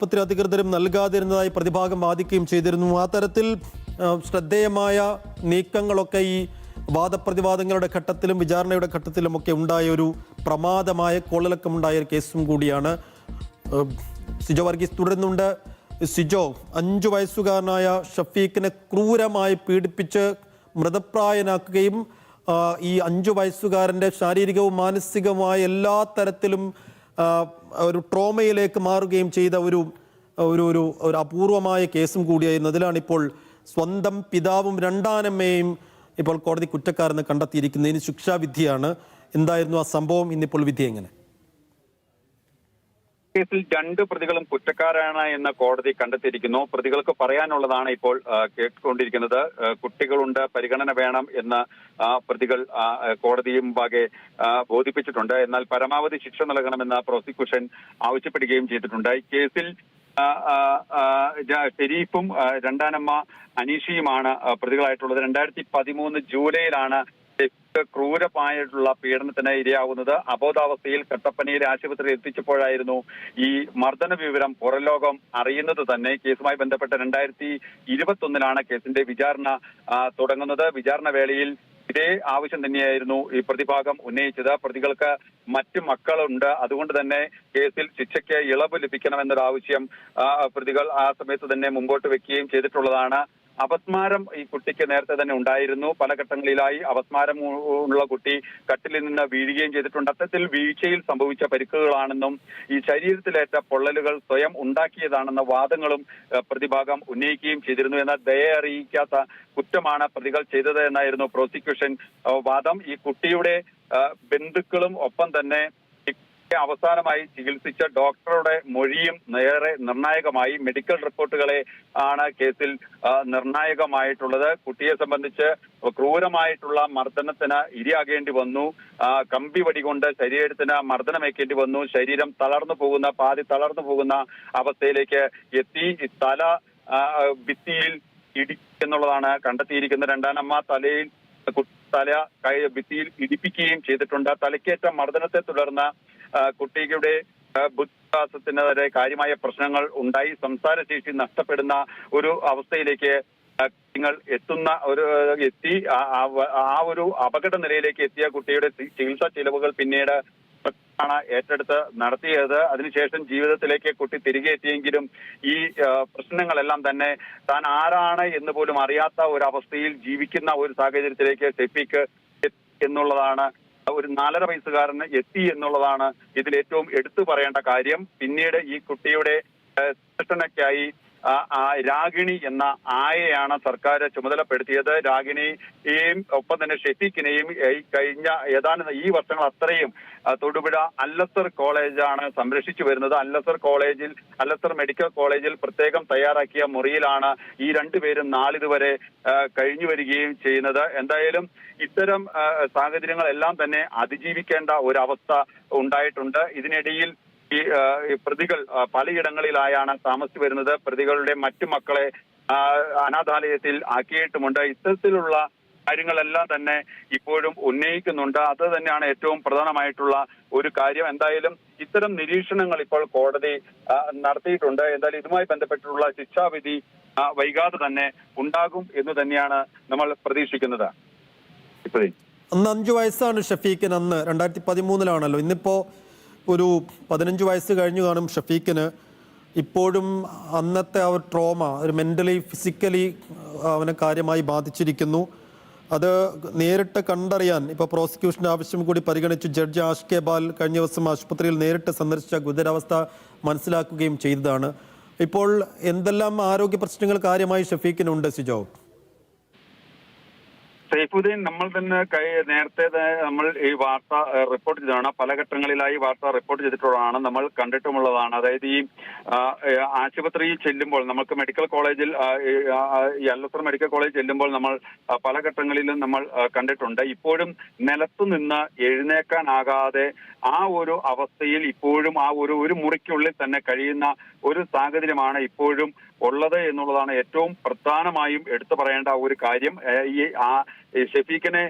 ആശുപത്രി അധികൃതരും നൽകാതിരുന്നതായി പ്രതിഭാഗം വാദിക്കുകയും ചെയ്തിരുന്നു. ആ തരത്തിൽ ശ്രദ്ധേയമായ നീക്കങ്ങളൊക്കെ ഈ വാദപ്രതിവാദങ്ങളുടെ ഘട്ടത്തിലും വിചാരണയുടെ ഘട്ടത്തിലുമൊക്കെ ഉണ്ടായ ഒരു പ്രമാദമായ കോളിളക്കമുണ്ടായ കേസും കൂടിയാണ്. സിജോ വർഗീസ് തുടരുന്നുണ്ട്. സിജോ അഞ്ചു വയസ്സുകാരനായ ഷഫീഖിനെ ക്രൂരമായി പീഡിപ്പിച്ച് മൃതപ്രായനാക്കുകയും ഈ അഞ്ചു വയസ്സുകാരന്റെ ശാരീരികവും മാനസികവുമായ എല്ലാ തരത്തിലും ഒരു ട്രോമയിലേക്ക് മാറുകയും ചെയ്ത ഒരു ഒരു ഒരു ഒരു അപൂർവമായ കേസും കൂടിയായിരുന്നു. അതിലാണിപ്പോൾ സ്വന്തം പിതാവും രണ്ടാനമ്മയും ഇപ്പോൾ കോടതി കുറ്റക്കാരെന്ന് കണ്ടെത്തിയിരിക്കുന്നതിന് ശിക്ഷാവിധിയാണ്. എന്തായിരുന്നു ആ സംഭവം? ഇന്നിപ്പോൾ വിധി എങ്ങനെ? കേസിൽ രണ്ട് പ്രതികളും കുറ്റക്കാരാണ് എന്ന് കോടതി കണ്ടെത്തിയിരിക്കുന്നു. പ്രതികൾക്ക് പറയാനുള്ളതാണ് ഇപ്പോൾ കേട്ടുകൊണ്ടിരിക്കുന്നത്. കുട്ടികളുണ്ട് പരിഗണന വേണം എന്ന് പ്രതികൾ കോടതിയും മുമ്പാകെ ബോധിപ്പിച്ചിട്ടുണ്ട്. എന്നാൽ പരമാവധി ശിക്ഷ നൽകണമെന്ന് പ്രോസിക്യൂഷൻ ആവശ്യപ്പെടുകയും ചെയ്തിട്ടുണ്ട്. കേസിൽ ഷെരീഫും രണ്ടാനമ്മ അനീഷയുമാണ് പ്രതികളായിട്ടുള്ളത്. രണ്ടായിരത്തി പതിമൂന്ന് ജൂലൈയിലാണ് ക്രൂരമായിട്ടുള്ള പീഡനത്തിന് ഇരയാവുന്നത് അബോധാവസ്ഥയിൽ കട്ടപ്പനയിലെ ആശുപത്രിയിൽ എത്തിച്ചപ്പോഴായിരുന്നു ഈ മർദ്ദന വിവരം പുറലോകം അറിയുന്നത് തന്നെ. കേസുമായി ബന്ധപ്പെട്ട് രണ്ടായിരത്തി ഇരുപത്തി ഒന്നിലാണ് കേസിന്റെ വിചാരണ തുടങ്ങുന്നത്. വിചാരണ വേളയിൽ ഇതേ ആവശ്യം തന്നെയായിരുന്നു ഈ പ്രതിഭാഗം ഉന്നയിച്ചത്. പ്രതികൾക്ക് മറ്റു മക്കളുണ്ട്. അതുകൊണ്ട് തന്നെ കേസിൽ ശിക്ഷയ്ക്ക് ഇളവ് ലഭിക്കണമെന്നൊരു ആവശ്യം പ്രതികൾ ആ സമയത്ത് തന്നെ മുമ്പോട്ട് വെക്കുകയും ചെയ്തിട്ടുള്ളതാണ്. അപസ്മാരം ഈ കുട്ടിക്ക് നേരത്തെ തന്നെ ഉണ്ടായിരുന്നു. പല ഘട്ടങ്ങളിലായി അപസ്മാരം ഉള്ള കുട്ടി കട്ടിലിൽ നിന്ന് വീഴുകയും ചെയ്തിട്ടുണ്ട്. അത്തരത്തിൽ വീഴ്ചയിൽ സംഭവിച്ച പരിക്കുകളാണെന്നും ഈ ശരീരത്തിലേറ്റ പൊള്ളലുകൾ സ്വയം ഉണ്ടാക്കിയതാണെന്ന വാദങ്ങളും പ്രതിഭാഗം ഉന്നയിക്കുകയും ചെയ്തിരുന്നു. എന്നാൽ ദയ അറിയിക്കാത്ത കുറ്റമാണ് പ്രതികൾ ചെയ്തത് എന്നായിരുന്നു പ്രോസിക്യൂഷൻ വാദം. ഈ കുട്ടിയുടെ ബന്ധുക്കളും ഒപ്പം തന്നെ അവസാനമായി ചികിത്സിച്ച ഡോക്ടറുടെ മൊഴിയും നേരെ നിർണായകമായി മെഡിക്കൽ റിപ്പോർട്ടുകളെ ആണ് കേസിൽ നിർണായകമായിട്ടുള്ളത്. കുട്ടിയെ സംബന്ധിച്ച് ക്രൂരമായിട്ടുള്ള മർദ്ദനത്തിന് ഇരയാകേണ്ടി വന്നു. കമ്പി വടികൊണ്ട് ശരീരത്തിന് മർദ്ദനമേക്കേണ്ടി വന്നു. ശരീരം തളർന്നു പോകുന്ന പാതി തളർന്നു പോകുന്ന അവസ്ഥയിലേക്ക് എത്തി. തല ഭിത്തിയിൽ ഇടി എന്നുള്ളതാണ് കണ്ടെത്തിയിരിക്കുന്നത്. രണ്ടാനമ്മ തലയിൽ തല ഭിത്തിയിൽ ഇടിപ്പിക്കുകയും ചെയ്തിട്ടുണ്ട്. തലക്കേറ്റ മർദ്ദനത്തെ തുടർന്ന് കുട്ടിയുടെ ബുദ്ധിവികാസത്തിന് വരെ കാര്യമായ പ്രശ്നങ്ങൾ ഉണ്ടായി. സംസാരശേഷി നഷ്ടപ്പെടുന്ന ഒരു അവസ്ഥയിലേക്ക് നിങ്ങൾ എത്തുന്ന ഒരു എത്തി ആ- ഒരു അപകട നിലയിലേക്ക് എത്തിയ കുട്ടിയുടെ ചികിത്സാ ചിലവുകൾ പിന്നീട് ആണ് ഏറ്റെടുത്ത് നടത്തിയത്. അതിനുശേഷം ജീവിതത്തിലേക്ക് കുട്ടി തിരികെ എത്തിയെങ്കിലും ഈ പ്രശ്നങ്ങളെല്ലാം തന്നെ താൻ ആരാണ് എന്ന് പോലും അറിയാത്ത ഒരു അവസ്ഥയിൽ ജീവിക്കുന്ന ഒരു സാഹചര്യത്തിലേക്ക് സെഫിക്ക് എന്നുള്ളതാണ് ഒരു നാലര വയസ്സുകാരന് എത്തി എന്നുള്ളതാണ് ഇതിൽ ഏറ്റവും എടുത്തു പറയേണ്ട കാര്യം. പിന്നീട് ഈ കുട്ടിയുടെ ഏഹ്, സംരക്ഷണയ്ക്കായി ആ, ആ രാഗിണി എന്ന ആയയാണ് സർക്കാർ ചുമതലപ്പെടുത്തിയത്. രാഗിണിയെയും ഒപ്പം തന്നെ ഷെഫീഖിനെയും കഴിഞ്ഞ ഏതാനും ഈ വർഷങ്ങൾ അത്രയും തൊടുപുഴ അല്ലസർ കോളേജാണ് സംരക്ഷിച്ചു വരുന്നത്. അല്ലസർ കോളേജിൽ അല്ലസർ മെഡിക്കൽ കോളേജിൽ പ്രത്യേകം തയ്യാറാക്കിയ മുറിയിലാണ് ഈ രണ്ടുപേരും നാളിതുവരെ കഴിഞ്ഞു വരികയും ചെയ്യുന്നത്. എന്തായാലും ഇത്തരം സാഹചര്യങ്ങളെല്ലാം തന്നെ അതിജീവിക്കേണ്ട ഒരു അവസ്ഥ ഉണ്ടായിട്ടുണ്ട്. ഇതിനിടയിൽ ഈ പ്രതികൾ പലയിടങ്ങളിലായാണ് താമസിച്ചു വരുന്നത് പ്രതികളുടെ മറ്റു മക്കളെ അനാഥാലയത്തിൽ ആക്കിയിട്ടുമുണ്ട്. ഇത്തരത്തിലുള്ള കാര്യങ്ങളെല്ലാം തന്നെ ഇപ്പോഴും ഉന്നയിക്കുന്നുണ്ട്. അത് തന്നെയാണ് ഏറ്റവും പ്രധാനമായിട്ടുള്ള ഒരു കാര്യം. എന്തായാലും ഇത്തരം നിരീക്ഷണങ്ങൾ ഇപ്പോൾ കോടതി നടത്തിയിട്ടുണ്ട്. എന്തായാലും ഇതുമായി ബന്ധപ്പെട്ടുള്ള ശിക്ഷാവിധി വൈകാതെ തന്നെ ഉണ്ടാകും എന്ന് തന്നെയാണ് നമ്മൾ പ്രതീക്ഷിക്കുന്നത്. അന്ന് അഞ്ചു വയസ്സാണ് ഷഫീഖിന് അന്ന്. രണ്ടായിരത്തി പതിമൂന്നിലാണല്ലോ. ഇന്നിപ്പോൾ ഒരു പതിനഞ്ച് വയസ്സ് കഴിഞ്ഞു കാണും ഷഫീഖിന്. ഇപ്പോഴും അന്നത്തെ ആ ഒരു ട്രോമ ഒരു മെന്റലി ഫിസിക്കലി അവനെ കാര്യമായി ബാധിച്ചിരിക്കുന്നു. അത് നേരിട്ട് കണ്ടറിയാൻ ഇപ്പോൾ പ്രോസിക്യൂഷന്റെ ആവശ്യം കൂടി പരിഗണിച്ച് ജഡ്ജ് ആഷ് കെ ബാൽ കഴിഞ്ഞ ദിവസം ആശുപത്രിയിൽ നേരിട്ട് സന്ദർശിച്ച ഗുരുതരാവസ്ഥ മനസ്സിലാക്കുകയും ചെയ്തതാണ്. ഇപ്പോൾ എന്തെല്ലാം ആരോഗ്യ പ്രശ്നങ്ങൾ കാര്യമായി ഷഫീഖിനുണ്ട് സിജോ? സൈഫുദ്ദീൻ നമ്മൾ തന്നെ നേരത്തെ നമ്മൾ ഈ വാർത്ത റിപ്പോർട്ട് ചെയ്തതാണ്. പല ഘട്ടങ്ങളിലായി വാർത്ത റിപ്പോർട്ട് ചെയ്തിട്ടുള്ളതാണ്. നമ്മൾ കണ്ടിട്ടുമുള്ളതാണ്. അതായത് ഈ ആശുപത്രിയിൽ ചെല്ലുമ്പോൾ നമുക്ക് മെഡിക്കൽ കോളേജിൽ ഈ, മെഡിക്കൽ കോളേജ് ചെല്ലുമ്പോൾ നമ്മൾ പല ഘട്ടങ്ങളിലും നമ്മൾ കണ്ടിട്ടുണ്ട്. ഇപ്പോഴും നിലത്തു നിന്ന് എഴുന്നേക്കാനാകാതെ ആ ഒരു അവസ്ഥയിൽ ഇപ്പോഴും ആ ഒരു ഒരു മുറിക്കുള്ളിൽ തന്നെ കഴിയുന്ന ഒരു സാഹചര്യമാണ് ഇപ്പോഴും ഉള്ളത് എന്നുള്ളതാണ് ഏറ്റവും പ്രധാനമായും എടുത്തു പറയേണ്ട ഒരു കാര്യം. ഈ ആ ഷെഫീഖിനെ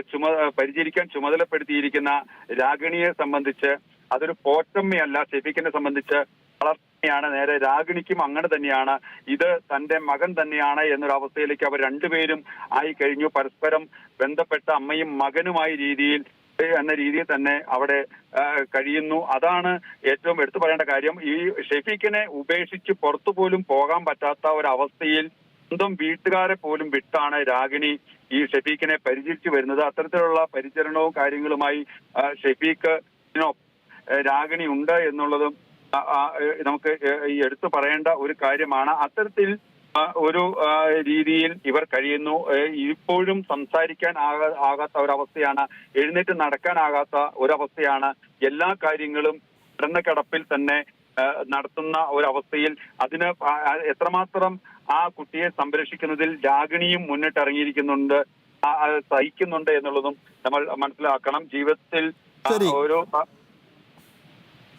ചുമ പരിചരിക്കാൻ ചുമതലപ്പെടുത്തിയിരിക്കുന്ന രാഗിണിയെ സംബന്ധിച്ച് അതൊരു പോറ്റമ്മയല്ല. ഷെഫീഖിനെ സംബന്ധിച്ച് വളർത്തി ാണ് നേരെ രാഗിണിക്കും അങ്ങനെ തന്നെയാണ്. ഇത് തന്റെ മകൻ തന്നെയാണ് എന്നൊരു അവസ്ഥയിലേക്ക് അവർ രണ്ടുപേരും ആയി കഴിഞ്ഞു. പരസ്പരം ബന്ധപ്പെട്ട അമ്മയും മകനുമായ രീതിയിൽ എന്ന രീതിയിൽ തന്നെ അവിടെ കഴിയുന്നു. അതാണ് ഏറ്റവും എടുത്തു പറയേണ്ട കാര്യം. ഈ ഷെഫീഖിനെ ഉപേക്ഷിച്ച് പുറത്തു പോലും പോകാൻ പറ്റാത്ത ഒരവസ്ഥയിൽ സ്വന്തം വീട്ടുകാരെ പോലും വിട്ടാണ് രാഗിണി ഈ ഷെഫീഖിനെ പരിചരിച്ചു വരുന്നത്. അത്തരത്തിലുള്ള പരിചരണവും കാര്യങ്ങളുമായി ഷെഫീഖിനോ രാഗിണി ഉണ്ട് എന്നുള്ളതും നമുക്ക് ഈ എടുത്തു പറയേണ്ട ഒരു കാര്യമാണ്. അത്തരത്തിൽ ഒരു രീതിയിൽ ഇവർ കഴിയുന്നു. ഇപ്പോഴും സംസാരിക്കാൻ ആകാ ആകാത്ത ഒരവസ്ഥയാണ് എഴുന്നേറ്റ് നടക്കാനാകാത്ത ഒരവസ്ഥയാണ്. എല്ലാ കാര്യങ്ങളും കിടന്ന കിടപ്പിൽ തന്നെ നടത്തുന്ന ഒരവസ്ഥയിൽ അതിന് എത്രമാത്രം ആ കുട്ടിയെ സംരക്ഷിക്കുന്നതിൽ രാഗിണിയും മുന്നിട്ടിറങ്ങിയിരിക്കുന്നുണ്ട് സഹിക്കുന്നുണ്ട് എന്നുള്ളതും നമ്മൾ മനസ്സിലാക്കണം. ജീവിതത്തിൽ ആ,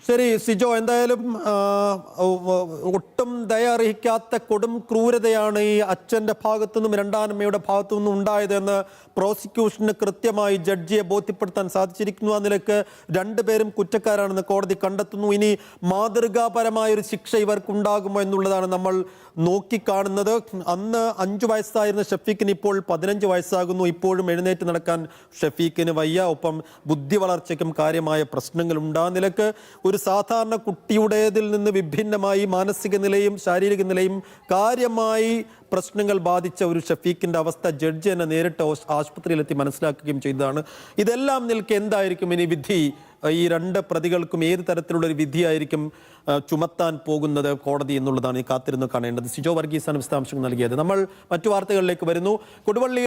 ശരി. സിജോ എന്തായാലും ഒട്ടും ദയ അർഹിക്കാത്ത കൊടും ക്രൂരതയാണ് ഈ അച്ഛന്റെ ഭാഗത്തു നിന്നും രണ്ടാനമ്മയുടെ ഭാഗത്തു നിന്നും ഉണ്ടായതെന്ന് പ്രോസിക്യൂഷന് കൃത്യമായി ജഡ്ജിയെ ബോധ്യപ്പെടുത്താൻ സാധിച്ചിരിക്കുന്നു. ആ നിലയ്ക്ക് രണ്ടുപേരും കുറ്റക്കാരാണെന്ന് കോടതി കണ്ടെത്തുന്നു. ഇനി മാതൃകാപരമായ ഒരു ശിക്ഷ ഇവർക്കുണ്ടാകുമോ എന്നുള്ളതാണ് നമ്മൾ നോക്കിക്കാണുന്നത്. അന്ന് അഞ്ചു വയസ്സായിരുന്ന ഷഫീഖിന് ഇപ്പോൾ പതിനഞ്ച് വയസ്സാകുന്നു. ഇപ്പോഴും എഴുന്നേറ്റ് നടക്കാൻ ഷഫീഖിന് വയ്യ. ഒപ്പം ബുദ്ധി വളർച്ചയ്ക്കും കാര്യമായ പ്രശ്നങ്ങളുണ്ട്. ആ നിലയ്ക്ക് ഒരു സാധാരണ കുട്ടിയുടേതിൽ നിന്ന് വിഭിന്നമായി മാനസിക നിലയും ശാരീരിക നിലയും കാര്യമായി പ്രശ്നങ്ങൾ ബാധിച്ച ഒരു ഷഫീഖിന്റെ അവസ്ഥ ജഡ്ജി എന്നെ നേരിട്ട് ആശുപത്രിയിലെത്തി മനസ്സിലാക്കുകയും ചെയ്തതാണ്. ഇതെല്ലാം നിൽക്കെ എന്തായിരിക്കും? ഇനി വിധി ഈ രണ്ട് പ്രതികൾക്കും ഏത് തരത്തിലുള്ള ഒരു വിധിയായിരിക്കും ചുമത്താൻ പോകുന്നത് കോടതി എന്നുള്ളതാണ് ഈ കാത്തിരുന്ന് കാണേണ്ടത്. സിജോ വർഗീസാണ് വിശദാംശങ്ങൾ നൽകിയത്. നമ്മൾ മറ്റു വാർത്തകളിലേക്ക് വരുന്നു. കൊടുവള്ളി